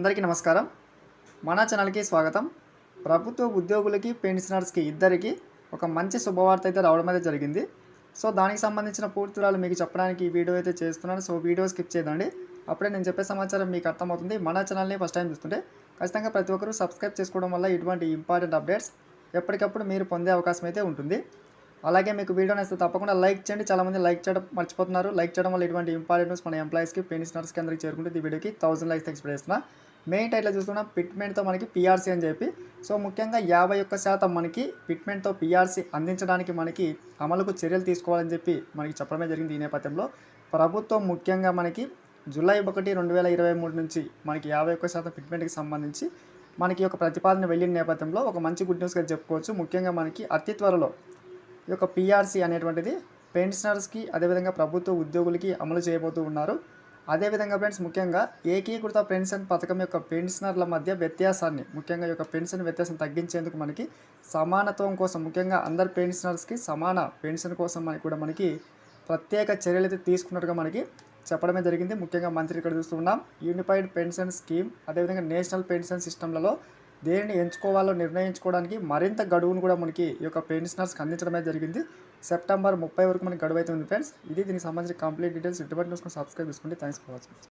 అందరికీ నమస్కారం. మన ఛానల్కి స్వాగతం. ప్రభుత్వ ఉద్యోగులకి పెన్షనర్స్కి ఇద్దరికి ఒక మంచి శుభవార్త అయితే రావడం అయితే జరిగింది. సో దానికి సంబంధించిన పూర్తిరాలు మీకు చెప్పడానికి ఈ వీడియో అయితే చేస్తున్నాను. సో వీడియో స్కిప్ చేయదండి. అప్పుడే నేను చెప్పే సమాచారం మీకు అర్థమవుతుంది. మన ఛానల్ని ఫస్ట్ టైం చూస్తుంటే ఖచ్చితంగా ప్రతి ఒక్కరూ సబ్స్క్రైబ్ చేసుకోవడం వల్ల ఇటువంటి ఇంపార్టెంట్ అప్డేట్స్ ఎప్పటికప్పుడు మీరు పొందే అవకాశం అయితే ఉంటుంది. అలాగే మీకు వీడియో నచ్చితే తప్పకుండా లైక్ చేయండి. చాలామంది లైక్ చేయడం మర్చిపోతున్నారు. లైక్ చేయడం వల్ల ఇటువంటి ఇంపార్టెంట్ న్యూస్ మన ఎంప్లాయీస్కి పెన్షనర్స్కి అందరికి చేరుకుంటే ఈ వీడియోకి థౌసండ్ లైక్స్ ఎక్స్పెక్ట్ చేస్తున్నా. మెయిన్ టైట్లో చూసుకున్న పిట్మెంట్తో మనకి పిఆర్సీ అని చెప్పి. సో ముఖ్యంగా యాభై ఒక్క శాతం మనకి పిట్మెంట్తో పిఆర్సీ అందించడానికి మనకి అమలుకు చర్యలు తీసుకోవాలని చెప్పి మనకి చెప్పడమే జరిగింది ఈ నేపథ్యంలో. ప్రభుత్వం ముఖ్యంగా మనకి జూలై ఒకటి రెండు వేల ఇరవై మూడు నుంచి మనకి యాభై ఒక్క శాతం పిట్మెంట్కి సంబంధించి మనకి ఒక ప్రతిపాదన వెళ్ళిన నేపథ్యంలో ఒక మంచి గుడ్ న్యూస్గా చెప్పుకోవచ్చు. ముఖ్యంగా మనకి అతి త్వరలో ఈ యొక్క పిఆర్సీ అనేటువంటిది పెన్షనర్స్కి అదేవిధంగా ప్రభుత్వ ఉద్యోగులకి అమలు చేయబోతూ ఉన్నారు. అదేవిధంగా ఫ్రెండ్స్ ముఖ్యంగా ఏకీకృత పెన్షన్ పథకం యొక్క పెన్షనర్ల మధ్య వ్యత్యాసాన్ని ముఖ్యంగా యొక్క పెన్షన్ వ్యత్యాసం తగ్గించేందుకు మనకి సమానత్వం కోసం ముఖ్యంగా అందరు పెన్షనర్స్కి సమాన పెన్షన్ కోసం మనకి కూడా మనకి ప్రత్యేక చర్యలు అయితే తీసుకున్నట్టుగా మనకి చెప్పడమే జరిగింది. ముఖ్యంగా మంత్రి ఇక్కడ చూస్తున్నాం యూనిఫైడ్ పెన్షన్ స్కీమ్ అదేవిధంగా నేషనల్ పెన్షన్ సిస్టంలలో దేనిని ఎంచుకోవాలో నిర్ణయించుకోవడానికి మరింత గడువును కూడా మనకి ఈ యొక్క పెన్షనర్స్కి అందించడమే జరిగింది. సెప్టెంబర్ ముప్పై వరకు మనకి గడువు అయితే ఉంది ఫ్రెండ్స్. ఇది దీనికి సంబంధించిన కంప్లీట్ డీటెయిల్స్. ఇటువంటి న్యూస్ సబ్స్క్రైబ్ చేసుకోండి థ్యాంక్స్ ఫర్ వాచింగ్